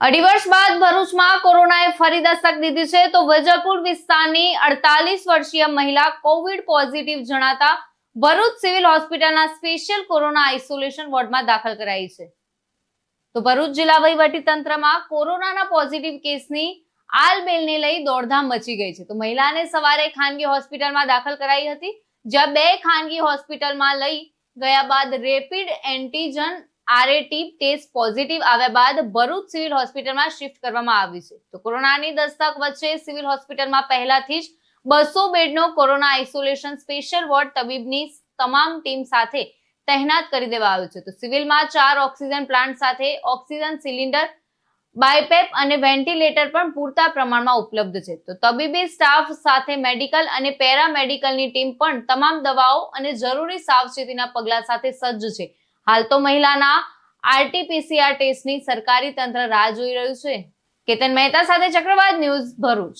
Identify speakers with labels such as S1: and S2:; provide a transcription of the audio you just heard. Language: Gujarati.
S1: અઢી વર્ષ બાદ ભરૂચમાં કોરોનાએ ફરી દસ્તક દીધી છે. તો વજલપુર વિસ્તારની અડતાલીસ વર્ષીય મહિલા કોવિડ પોઝિટિવ જણાતા ભરૂચ સિવિલ હોસ્પિટલના સ્પેશિયલ કોરોના આઇસોલેશન વોર્ડમાં દાખલ કરાઈ છે. તો ભરૂચ જિલ્લા વહીવટી તંત્રમાં કોરોનાના પોઝિટિવ કેસની આલબેલને લઈ દોડધામ મચી ગઈ છે. તો મહિલાને સવારે ખાનગી હોસ્પિટલમાં દાખલ કરાઈ હતી. જ્યાં બે ખાનગી હોસ્પિટલમાં લઈ ગયા બાદ rapid antigen RAT test positive આવ્યા બાદ ભરૂચ સિવિલ હોસ્પિટલમાં શિફ્ટ કરવામાં આવી છે. તો કોરોનાની દસ્તક વચ્ચે સિવિલ હોસ્પિટલમાં પહેલાથી જ બસો બેડનો કોરોના આઇસોલેશન સ્પેશિયલ વોર્ડ તબીબની તમામ ટીમ સાથે તહેનાત કરી દેવા આવ્યો છે. તો સિવિલમાં ચાર ઓક્સિજન પ્લાન્ટ સાથે ઓક્સિજન સિલિન્ડર, બાયપેપ અને વેન્ટિલેટર પણ પૂરતા પ્રમાણમાં ઉપલબ્ધ છે. તો તબીબી સ્ટાફ સાથે મેડિકલ અને પેરામેડિકલની ટીમ પણ તમામ દવાઓ અને જરૂરી સાવચેતીના પગલા સાથે સજ્જ છે. હાલ તો મહિલાના આરટીપીસીઆર ટેસ્ટની સરકારી તંત્ર રાહ જોઈ રહ્યું છે. કેતન મહેતા સાથે ચક્રવાત ન્યૂઝ ભરૂચ.